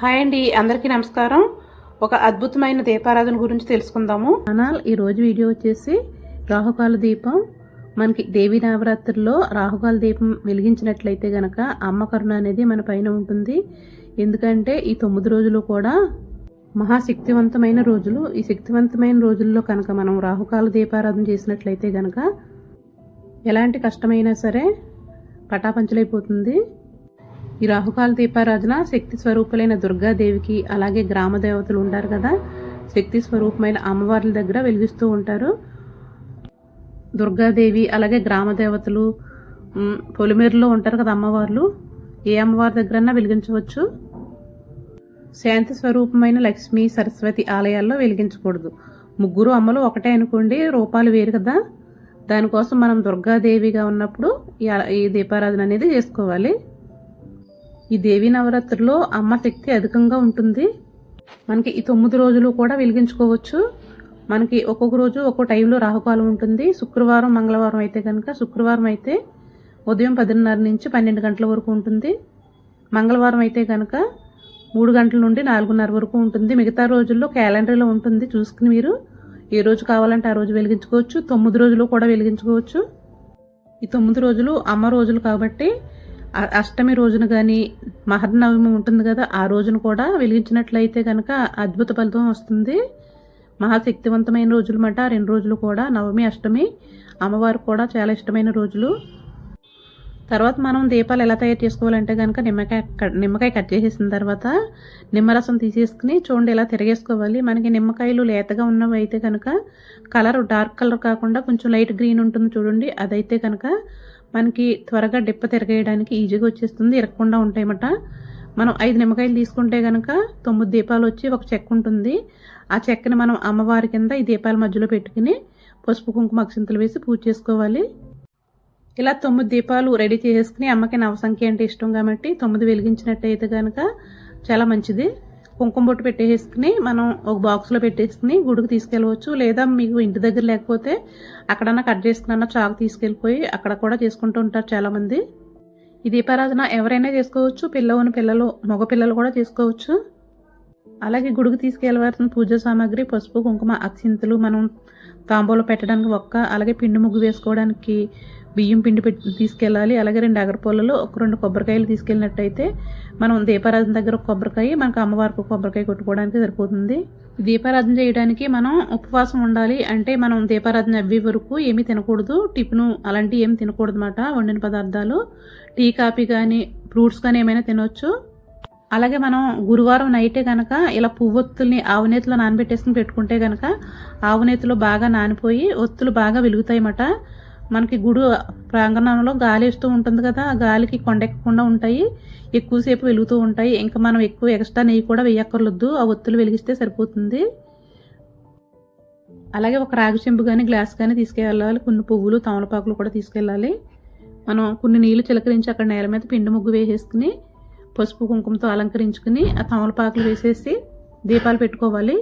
Hi అండి అందరికీ నమస్కారం. ఒక అద్భుతమైన దీపారాధన గురించి తెలుసుకుందాము. అనాల్ ఈరోజు వీడియో వచ్చేసి రాహుకాల దీపం. మనకి దేవీ నవరాత్రుల్లో రాహుకాల దీపం వెలిగించినట్లయితే గనక అమ్మ కరుణ అనేది మన పైన ఉంటుంది. ఎందుకంటే ఈ తొమ్మిది రోజులు కూడా మహాశక్తివంతమైన రోజులు. ఈ శక్తివంతమైన రోజుల్లో కనుక మనం రాహుకాల దీపారాధన చేసినట్లయితే గనక ఎలాంటి కష్టమైనా సరే పటాపంచలైపోతుంది. ఈ రాహుకాల దీపారాధన శక్తి స్వరూపులైన దుర్గాదేవికి అలాగే గ్రామ దేవతలు ఉంటారు కదా. శక్తి స్వరూపమైన అమ్మవార్ల దగ్గర వెలిగిస్తూ ఉంటారు. దుర్గాదేవి అలాగే గ్రామ దేవతలు పొలిమేరులో ఉంటారు కదా అమ్మవార్లు. ఏ అమ్మవారి దగ్గరన్నా వెలిగించవచ్చు. శాంతి స్వరూపమైన లక్ష్మి సరస్వతి ఆలయాల్లో వెలిగించకూడదు. ముగ్గురు అమ్మలు ఒకటే అనుకోండి రూపాలు వేరు కదా. దానికోసం మనం దుర్గాదేవిగా ఉన్నప్పుడు ఈ ఈ దీపారాధన అనేది చేసుకోవాలి. ఈ దేవీ నవరాత్రిలో అమ్మ శక్తి అధికంగా ఉంటుంది. మనకి ఈ తొమ్మిది రోజులు కూడా వెలిగించుకోవచ్చు. మనకి ఒక్కొక్క రోజు ఒక్కో టైంలో రాహుకాలం ఉంటుంది. శుక్రవారం మంగళవారం అయితే కనుక శుక్రవారం అయితే ఉదయం పదిన్నర నుంచి పన్నెండు గంటల వరకు ఉంటుంది. మంగళవారం అయితే కనుక మూడు గంటల నుండి నాలుగున్నర వరకు ఉంటుంది. మిగతా రోజుల్లో క్యాలెండర్లో ఉంటుంది. చూసుకుని మీరు ఏ రోజు కావాలంటే ఆ రోజు వెలిగించుకోవచ్చు. తొమ్మిది రోజులు కూడా వెలిగించుకోవచ్చు. ఈ తొమ్మిది రోజులు అమ్మ రోజులు కాబట్టి అష్టమి రోజున కానీ మహర్నవమి ఉంటుంది కదా ఆ రోజున కూడా వెలిగించినట్లయితే కనుక అద్భుత ఫలితం వస్తుంది. మహాశక్తివంతమైన రోజులు మాట రెండు రోజులు కూడా నవమి అష్టమి అమ్మవారు కూడా చాలా ఇష్టమైన రోజులు. తర్వాత మనం దీపాలు ఎలా తయారు చేసుకోవాలంటే కనుక నిమ్మకాయ కట్- నిమ్మకాయ కట్ చేసేసిన తర్వాత నిమ్మరసం తీసేసుకుని చూడండి ఇలా తిరగేసుకోవాలి. మనకి నిమ్మకాయలు లేతగా ఉన్నవి అయితే కనుక కలర్ డార్క్ కలర్ కాకుండా కొంచెం లైట్ గ్రీన్ ఉంటుంది చూడండి. అదైతే కనుక మనకి త్వరగా డిప్ప తిరగేయడానికి ఈజీగా వచ్చేస్తుంది. ఇరగకుండా ఉంటాయన్నమాట. మనం ఐదు నిమ్మకాయలు తీసుకుంటే కనుక తొమ్మిది దీపాలు వచ్చి ఒక చెక్క ఉంటుంది. ఆ చెక్కని మనం అమ్మవారి కింద ఈ దీపాల మధ్యలో పెట్టుకుని పసుపు కుంకుమ అక్షింతలు వేసి పూజ చేసుకోవాలి. ఇలా తొమ్మిది దీపాలు రెడీ చేసుకుని అమ్మకి నవసంఖ్య అంటే ఇష్టం కాబట్టి తొమ్మిది వెలిగించినట్టయితే కనుక చాలా మంచిది. కుంకుమ బొట్టు పెట్టేసుకుని మనం ఒక బాక్స్లో పెట్టేసుకుని గుడికి తీసుకెళ్ళవచ్చు. లేదా మీకు ఇంటి దగ్గర లేకపోతే అక్కడన్నా కట్ చేసుకున్న చాకు తీసుకెళ్ళిపోయి అక్కడ కూడా చేసుకుంటూ ఉంటారు చాలామంది. ఈ దీపారాధన ఎవరైనా చేసుకోవచ్చు. పిల్లవని పిల్లలు మగ పిల్లలు కూడా చేసుకోవచ్చు. అలాగే గుడికి తీసుకెళ్ళవలసిన పూజ సామాగ్రి పసుపు కుంకుమ అక్షింతలు మనం తాంబూలో పెట్టడానికి ఒక్క అలాగే పిండి ముగ్గు వేసుకోవడానికి బియ్యం పిండి పెట్టి తీసుకెళ్ళాలి. అలాగే రెండు అగరపూలలో ఒక రెండు కొబ్బరికాయలు తీసుకెళ్ళినట్టయితే మనం దీపారాధన దగ్గర ఒక కొబ్బరికాయ మనకు అమ్మవారికి కొబ్బరికాయ కొట్టుకోవడానికి సరిపోతుంది. దీపారాధన చేయడానికి మనం ఉపవాసం ఉండాలి అంటే మనం దీపారాధన అవ్వే వరకు ఏమీ తినకూడదు. టిఫిన్ అలాంటివి ఏమి తినకూడదు అన్నమాట వండిన పదార్థాలు. టీ కాఫీ కానీ ఫ్రూట్స్ కానీ ఏమైనా తినవచ్చు అలాగే మనం గురువారం నైటే కనుక ఇలా పువ్వొత్తుల్ని ఆవునేతిలో నానబెట్టేసుకుని పెట్టుకుంటే కనుక ఆవునేతిలో బాగా నానిపోయి ఒత్తులు బాగా వెలుగుతాయన్నమాట. మనకి గుడి ప్రాంగణంలో గాలి వేస్తూ ఉంటుంది కదా ఆ గాలికి కొండెక్కకుండా ఉంటాయి ఎక్కువసేపు వెలుగుతూ ఉంటాయి. ఇంకా మనం ఎక్కువ ఎక్స్ట్రా నెయ్యి కూడా వేయక్కర్లొద్దు ఆ ఒత్తులు వెలిగిస్తే సరిపోతుంది. అలాగే ఒక రాగి చెంబు కానీ గ్లాస్ కానీ తీసుకెళ్ళాలి. కొన్ని పువ్వులు తమలపాకులు కూడా తీసుకెళ్ళాలి. మనం కొన్ని నీళ్ళు చిలకరించి అక్కడ నేల మీద పిండి ముగ్గు వేసేసుకుని పసుపు కుంకుమతో అలంకరించుకుని ఆ తమలపాకులు వేసేసి దీపాలు పెట్టుకోవాలి.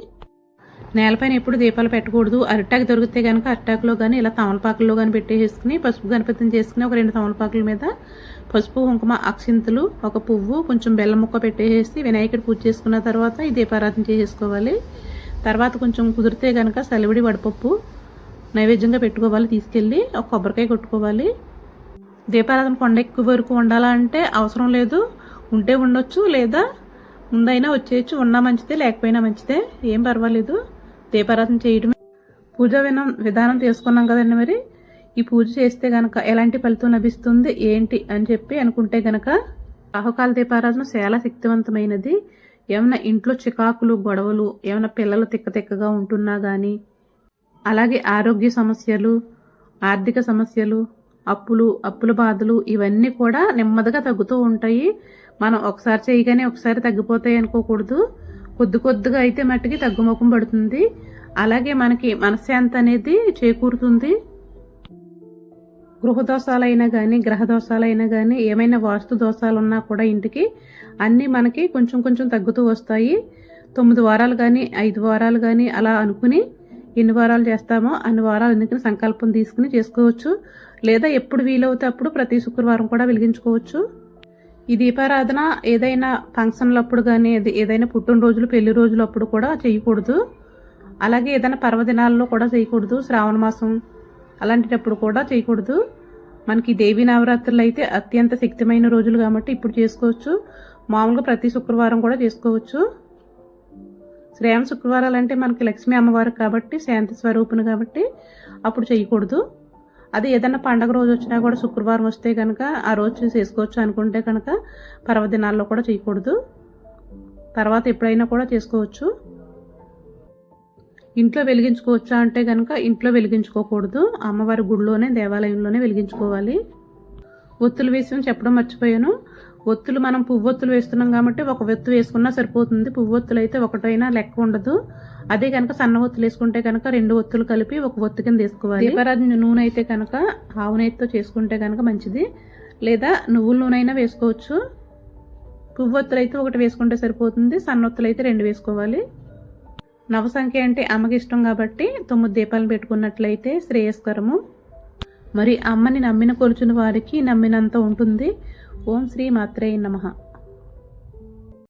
నేలపైన ఎప్పుడు దీపాలు పెట్టకూడదు. అరిటాకు దొరికితే కనుక అరిటాకులో కానీ ఇలా తమలపాకుల్లో కానీ పెట్టేసుకుని పసుపు గణపతిని చేసుకుని ఒక రెండు తమలపాకుల మీద పసుపు కుంకుమ అక్షింతలు ఒక పువ్వు కొంచెం బెల్లం ముక్క పెట్టేసి వినాయకుడు పూజ చేసుకున్న తర్వాత ఈ దీపారాధన చేసేసుకోవాలి. తర్వాత కొంచెం కుదిరితే కనుక సెలవిడి వడపప్పు నైవేద్యంగా పెట్టుకోవాలి తీసుకెళ్ళి ఒక కొబ్బరికాయ కొట్టుకోవాలి. దీపారాధన కొండ ఎక్కువ వరకు ఉండాలా అంటే అవసరం లేదు. ఉంటే ఉండొచ్చు లేదా ముందైనా వచ్చేయచ్చు. ఉన్నా మంచిదే లేకపోయినా మంచిదే. ఏం పర్వాలేదు. దీపారాధన చేయడమే. పూజ వినం విధానం తీసుకున్నాం కదండి మరి. ఈ పూజ చేస్తే గనక ఎలాంటి ఫలితం లభిస్తుంది ఏంటి అని చెప్పి అనుకుంటే గనక రాహుకాల దీపారాధన చాలా శక్తివంతమైనది. ఏమైనా ఇంట్లో చికాకులు గొడవలు ఏమైనా పిల్లలు తిక్క తిక్కగా ఉంటున్నా కానీ అలాగే ఆరోగ్య సమస్యలు ఆర్థిక సమస్యలు అప్పులు అప్పుల బాధలు ఇవన్నీ కూడా నెమ్మదిగా తగ్గుతూ ఉంటాయి. మనం ఒకసారి చేయగానే ఒకసారి తగ్గిపోతాయి అనుకోకూడదు. కొద్ది కొద్దిగా అయితే మట్టికి తగ్గుముఖం పడుతుంది. అలాగే మనకి మనశ్శాంతి అనేది చేకూరుతుంది. గృహ దోషాలైనా కానీ గ్రహ దోషాలైనా కానీ ఏమైనా వాస్తు దోషాలు ఉన్నా కూడా ఇంటికి అన్నీ మనకి కొంచెం కొంచెం తగ్గుతూ వస్తాయి. తొమ్మిది వారాలు కానీ ఐదు వారాలు కానీ అలా అనుకుని ఎన్ని వారాలు చేస్తామో అన్ని వారాలు ఎందుకని సంకల్పం తీసుకుని చేసుకోవచ్చు. లేదా ఎప్పుడు వీలవుతే అప్పుడు ప్రతి శుక్రవారం కూడా వెలిగించుకోవచ్చు. ఈ దీపారాధన ఏదైనా ఫంక్షన్లప్పుడు కానీ ఏదైనా పుట్టినరోజులు పెళ్ళి రోజులప్పుడు కూడా చేయకూడదు. అలాగే ఏదైనా పర్వదినాల్లో కూడా చేయకూడదు. శ్రావణ మాసం అలాంటిటప్పుడు కూడా చేయకూడదు. మనకి దేవి నవరాత్రులు అయితే అత్యంత శక్తిమైన రోజులు కాబట్టి ఇప్పుడు చేసుకోవచ్చు. మామూలుగా ప్రతి శుక్రవారం కూడా చేసుకోవచ్చు. శ్రేయం శుక్రవారాలు అంటే మనకి లక్ష్మీ అమ్మవారు కాబట్టి శాంతి స్వరూపుని కాబట్టి అప్పుడు చేయకూడదు అది ఏదైనా పండగ రోజు వచ్చినా కూడా శుక్రవారం వస్తే కనుక ఆ రోజు చేసుకోవచ్చు అనుకుంటే కనుక పర్వదినాల్లో కూడా చేయకూడదు తర్వాత ఎప్పుడైనా కూడా చేసుకోవచ్చు. ఇంట్లో వెలిగించుకోవచ్చా అంటే కనుక ఇంట్లో వెలిగించుకోకూడదు. అమ్మవారి గుడిలోనే దేవాలయంలోనే వెలిగించుకోవాలి. ఒత్తులు విషయం చెప్పడం మర్చిపోయాను. ఒత్తులు మనం పువ్వొత్తులు వేస్తున్నాం కాబట్టి ఒక ఒత్తు వేసుకున్నా సరిపోతుంది. పువ్వొత్తులు అయితే ఒకటైనా లెక్క ఉండదు. అదే కనుక సన్న ఒత్తులు వేసుకుంటే కనుక రెండు ఒత్తులు కలిపి ఒక ఒత్తు కింద తీసుకోవాలి దీపారాధన నూనె అయితే కనుక ఆవు నెయ్యితో చేసుకుంటే కనుక మంచిది. లేదా నువ్వుల నూనె అయినా వేసుకోవచ్చు. పువ్వొత్తులు అయితే ఒకటి వేసుకుంటే సరిపోతుంది. సన్నొత్తులు అయితే రెండు వేసుకోవాలి. నవసంఖ్య అంటే అమ్మకి ఇష్టం కాబట్టి తొమ్మిది దీపాలు పెట్టుకున్నట్లయితే శ్రేయస్కరము. మరి అమ్మని నమ్మిన కొలుచుని వారికి నమ్మినంత ఉంటుంది. ఓం శ్రీ మాత్రేయ నమః.